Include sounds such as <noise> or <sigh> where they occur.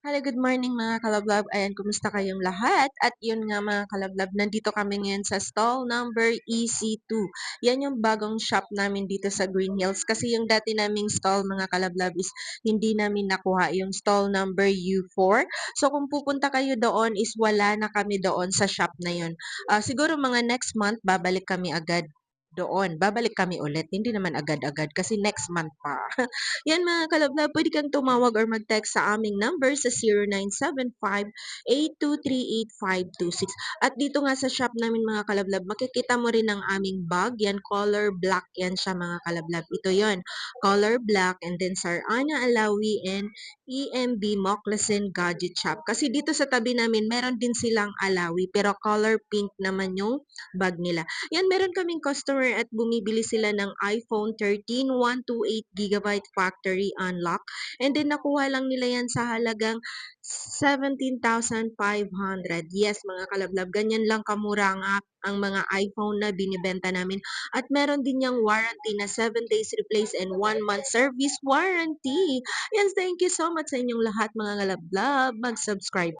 Hello, good morning mga kalablab. Ayan, kumusta kayong lahat? At yun nga mga kalablab, nandito kami ngayon sa stall number EC2. Yan yung bagong shop namin dito sa Green Hills. Kasi yung dati naming stall mga kalablab is hindi namin nakuha yung stall number U4. So kung pupunta kayo doon is wala na kami doon sa shop na yun. Ah, siguro mga next month, babalik kami agad doon. Babalik kami ulit. Hindi naman agad-agad kasi next month pa. <laughs> Yan mga kalablab, pwede kang tumawag or mag-text sa aming number sa 0975-8238526. At dito nga sa shop namin mga kalablab, makikita mo rin ang aming bag. Yan, color black yan siya mga kalablab. Ito yon color black and then Sir Ana Alawi and EMB Moccasin Gadget Shop. Kasi dito sa tabi namin, meron din silang Alawi pero color pink naman yung bag nila. Yan, meron kaming customer at bumibili sila ng iPhone 13 128GB factory unlock. And then nakuha lang nila yan sa halagang 17,500. Yes, mga kalablab, ganyan lang kamura ang, ang mga iPhone na binibenta namin. At meron din yung warranty na 7 days replace and 1 month service warranty. Yes, thank you so much sa inyong lahat mga kalablab. Mag-subscribe